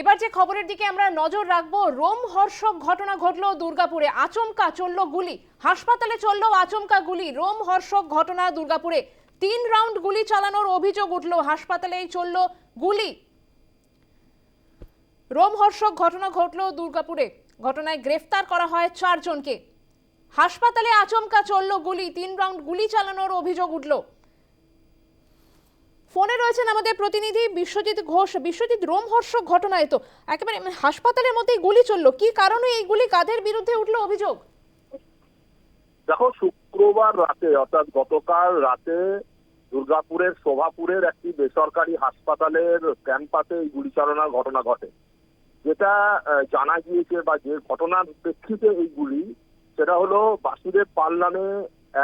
এবার যে খবরের দিকে আমরা নজর রাখব, রোমহর্ষক ঘটনা ঘটলো দুর্গাপুরে। আচমকা চলল গুলি। হাসপাতালে চলল আচমকা গুলি। রোমহর্ষক ঘটনা দুর্গাপুরে। তিন রাউন্ড গুলি চালানোর অভিযোগ উঠল। হাসপাতালেই চলল গুলি। রোমহর্ষক ঘটনা ঘটল দুর্গাপুরে। ঘটনায় গ্রেফতার করা হয় চারজনকে। হাসপাতালে আচমকা চলল গুলি। তিন রাউন্ড গুলি চালানোর অভিযোগ উঠল। ফোনে রয়েছেন আমাদের প্রতিনিধি বিশ্বজিৎ ঘোষ। বিশ্বজিৎ, রোমহর্ষক ঘটনায় তো একেবারে হাসপাতালের মধ্যেই গুলি চলল। কি কারণে এই গুলি? কাদের বিরুদ্ধে উঠল অভিযোগ? দেখো, শুক্রবার রাতে, অর্থাৎ গতকাল রাতে দুর্গাপুরের শোভাপুরের একটি বেসরকারি হাসপাতালের ক্যাম্পাসে এই গুলিচালনার ঘটনা ঘটে। যেটা জানা গিয়েছে বা যে ঘটনার প্রেক্ষিতে এই গুলি, সেটা হলো বাসুদেব পাল নামে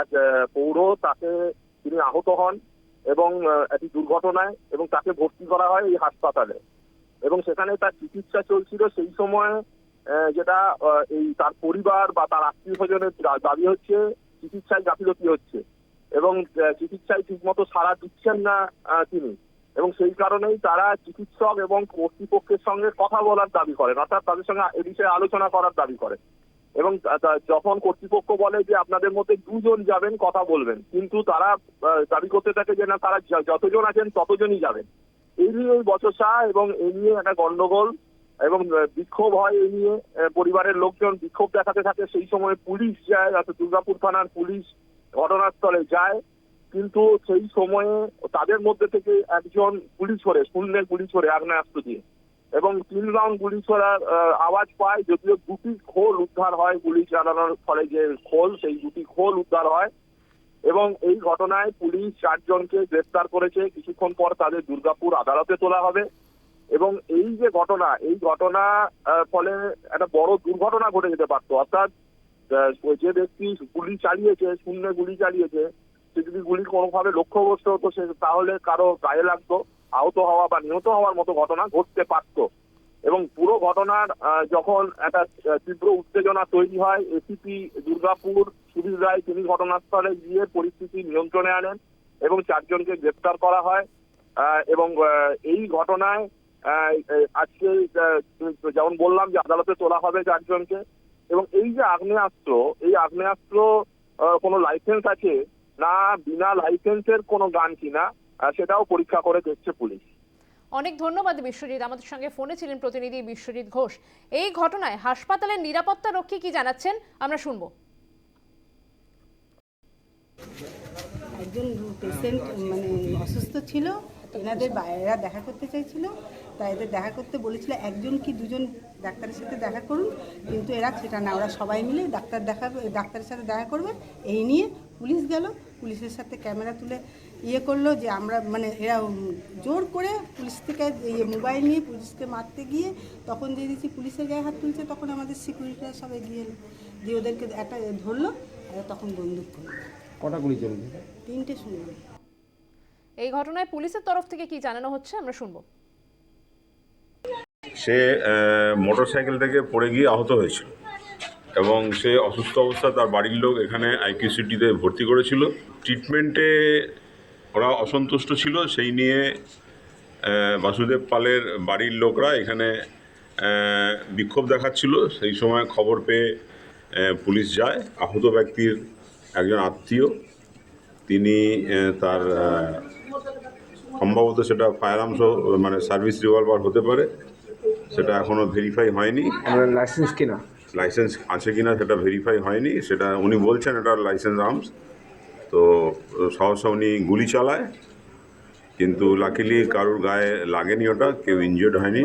এক পৌর তাকে তিনি আহত হন। এবং একটি দুর্ঘটনায় এবং তাকে ভর্তি করা হয় এই হাসপাতালে। এবং সেখানে তার চিকিৎসা চলছিল সেই সময় যেটা এই তার পরিবার বা তার আত্মীয় স্বজনের দাবি হচ্ছে, চিকিৎসায় গাফিলতি হচ্ছে। এবং চিকিৎসায় ঠিকমতো সাড়া দিচ্ছেন না তিনি। এবং সেই কারণেই তারা চিকিৎসক এবং কর্তৃপক্ষের সঙ্গে কথা বলার দাবি করেন। অর্থাৎ তাদের সঙ্গে এ বিষয়ে আলোচনা করার দাবি করেন। এবং যখন কর্তৃপক্ষ বলে যে আপনাদের মধ্যে দুজন যাবেন, কথা বলবেন। কিন্তু তারা দাবি করতে থাকে যে না, তারা যতজন আছেন ততজনই যাবেন। এই নিয়ে এই বচসা এবং এই নিয়ে একটা গন্ডগোল এবং বিক্ষোভ হয় এই নিয়ে। পরিবারের লোকজন বিক্ষোভ দেখাতে থাকে। সেই সময় পুলিশ যায় দুর্গাপুর থানার পুলিশ ঘটনাস্থলে যায়। কিন্তু সেই সময়ে তাদের মধ্যে থেকে একজন গুলি ছড়ে শূন্যে গুলি ছড়ে আগ্নেয়াস্ত্র দিয়ে। এবং তিন রাউন্ড গুলি ছোড়ার আওয়াজ পায়, যদিও দুটি খোল উদ্ধার হয় গুলি চালানোর ফলে যে খোল, সেই দুটি খোল উদ্ধার হয়। এবং এই ঘটনায় পুলিশ চারজনকে গ্রেফতার করেছে। কিছুক্ষণ পর তাদের দুর্গাপুর আদালতে তোলা হবে। এবং এই যে ঘটনা, এই ঘটনা ফলে একটা বড় দুর্ঘটনা ঘটে যেতে পারতো। অর্থাৎ যে ব্যক্তি গুলি চালিয়েছে, শূন্য গুলি চালিয়েছে, সে যদি গুলি কোনোভাবে লক্ষ্যগ্রস্ত হতো, সে তাহলে কারও গায়ে লাগতো। আহত হওয়া বা নিহত হওয়ার মতো ঘটনা ঘটতে পারত। এবং পুরো ঘটনার যখন একটা তীব্র উত্তেজনা তৈরি হয় এসিপি দুর্গাপুর, সুধীর রায়, তিনি ঘটনাস্থলে গিয়ে পরিস্থিতি নিয়ন্ত্রণে আনেন এবং চারজনকে গ্রেপ্তার করা হয়। এবং এই ঘটনায় আজকে যেমন বললাম যে আদালতে তোলা হবে চারজনকে। এবং এই যে আগ্নেয়াস্ত্র, এই আগ্নেয়াস্ত্র কোনো লাইসেন্স আছে? না, বিনা লাইসেন্সের কোনো গান কিনা? সেটাও পরীক্ষা করে দেখছে পুলিশ। অনেক ধন্যবাদ বিশ্বজিৎ। আমাদের সঙ্গে ফোনে ছিলেন প্রতিনিধি বিশ্বজিৎ ঘোষ। এই ঘটনায় হাসপাতালের নিরাপত্তা রক্ষী কি জানাচ্ছেন? আমরা শুনব। একজন পেশেন্ট মানে অসুস্থ ছিল এনাদের বাইরেরা দেখা করতে চাইছিল তাই এদের দেখা করতে বলেছিল একজন কি দুজন ডাক্তারের সাথে দেখা করুন? কিন্তু এরা সেটা না ওরা সবাই মিলে ডাক্তার দেখা ডাক্তারের সাথে দেখা করবে। এই নিয়ে পুলিশ গেল পুলিশের সাথে ক্যামেরা তুলে ইয়ে করল যে আমরা মানে এরা জোর করে পুলিশ থেকে ইয়ে মোবাইল নিয়ে পুলিশকে মারতে গিয়ে তখন দিয়ে দিচ্ছি পুলিশের গায়ে হাত তুলছে তখন আমাদের সিকিউরিটিরা সবাই গিয়ে এলো। দিয়ে ওদেরকে একটা ধরলো আর তখন বন্দুক করল। কটা গুলি চলবে তিনটে শুনলাম এই ঘটনায় পুলিশের তরফ থেকে কি জানানো হচ্ছে আমরা শুনব। সে মোটর সাইকেল থেকে পড়ে গিয়ে আহত হয়েছিল এবং সে অসুস্থ অবস্থা তার বাড়ির লোক এখানে আইকিউসিটিতে ভর্তি করেছিল। ট্রিটমেন্টে ওরা অসন্তুষ্ট ছিল সেই নিয়ে বাসুদেব পালের বাড়ির লোকরা এখানে বিক্ষোভ দেখাচ্ছিল। সেই সময় খবর পেয়ে পুলিশ যায়। আহত ব্যক্তির একজন আত্মীয় তিনি তার সম্ভবত সেটা ফায়ার আর্মস মানে সার্ভিস রিভলভার হতে পারে। সেটা এখনও ভেরিফাই হয়নি। লাইসেন্স কিনা? লাইসেন্স আছে কিনা সেটা ভেরিফাই হয়নি। সেটা উনি বলছেন এটা লাইসেন্স আর্মস। তো সহসা উনি গুলি চালায় কিন্তু লাকিলি কারোর গায়ে লাগেনি ওটা কেউ ইনজিওর্ড হয়নি।